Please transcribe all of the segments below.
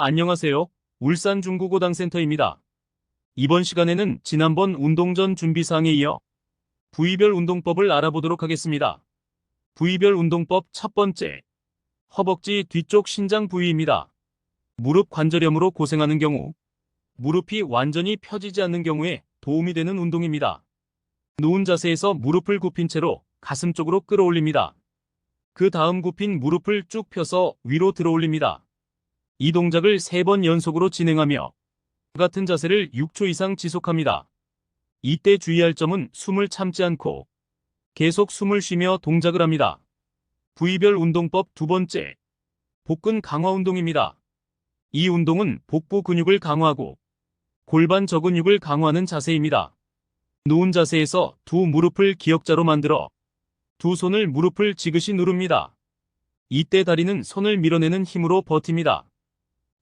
안녕하세요. 울산 중국어당센터입니다. 이번 시간에는 지난번 운동 전 준비사항에 이어 부위별 운동법을 알아보도록 하겠습니다. 부위별 운동법 첫 번째. 허벅지 뒤쪽 신장 부위입니다. 무릎 관절염으로 고생하는 경우, 무릎이 완전히 펴지지 않는 경우에 도움이 되는 운동입니다. 누운 자세에서 무릎을 굽힌 채로 가슴 쪽으로 끌어올립니다. 그 다음 굽힌 무릎을 쭉 펴서 위로 들어올립니다. 이 동작을 3번 연속으로 진행하며 같은 자세를 6초 이상 지속합니다. 이때 주의할 점은 숨을 참지 않고 계속 숨을 쉬며 동작을 합니다. 부위별 운동법 두 번째. 복근 강화 운동입니다. 이 운동은 복부 근육을 강화하고 골반 저근육을 강화하는 자세입니다. 누운 자세에서 두 무릎을 기역자로 만들어 두 손을 무릎을 지그시 누릅니다. 이때 다리는 손을 밀어내는 힘으로 버팁니다.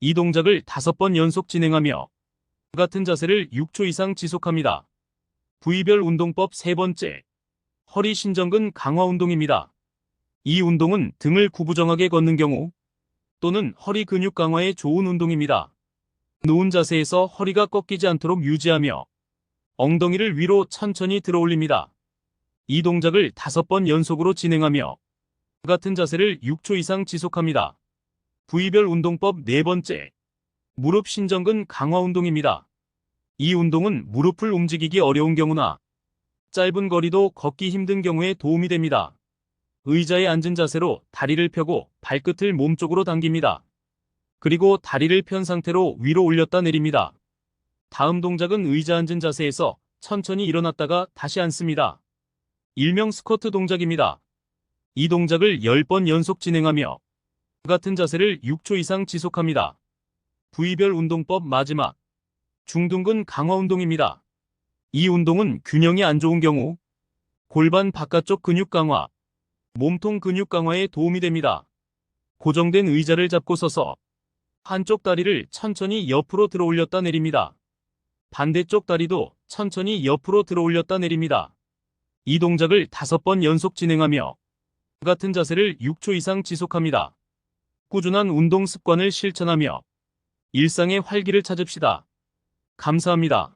이 동작을 다섯 번 연속 진행하며 같은 자세를 6초 이상 지속합니다. 부위별 운동법 세 번째. 허리 신전근 강화 운동입니다. 이 운동은 등을 구부정하게 걷는 경우 또는 허리 근육 강화에 좋은 운동입니다. 누운 자세에서 허리가 꺾이지 않도록 유지하며 엉덩이를 위로 천천히 들어 올립니다. 이 동작을 다섯 번 연속으로 진행하며 같은 자세를 6초 이상 지속합니다. 부위별 운동법 네 번째. 무릎 신전근 강화 운동입니다. 이 운동은 무릎을 움직이기 어려운 경우나 짧은 거리도 걷기 힘든 경우에 도움이 됩니다. 의자에 앉은 자세로 다리를 펴고 발끝을 몸쪽으로 당깁니다. 그리고 다리를 편 상태로 위로 올렸다 내립니다. 다음 동작은 의자 앉은 자세에서 천천히 일어났다가 다시 앉습니다. 일명 스쿼트 동작입니다. 이 동작을 10번 연속 진행하며 같은 자세를 6초 이상 지속합니다. 부위별 운동법 마지막. 중둔근 강화 운동입니다. 이 운동은 균형이 안 좋은 경우 골반 바깥쪽 근육 강화, 몸통 근육 강화에 도움이 됩니다. 고정된 의자를 잡고 서서 한쪽 다리를 천천히 옆으로 들어 올렸다 내립니다. 반대쪽 다리도 천천히 옆으로 들어 올렸다 내립니다. 이 동작을 다섯 번 연속 진행하며 같은 자세를 6초 이상 지속합니다. 꾸준한 운동 습관을 실천하며 일상의 활기를 찾읍시다. 감사합니다.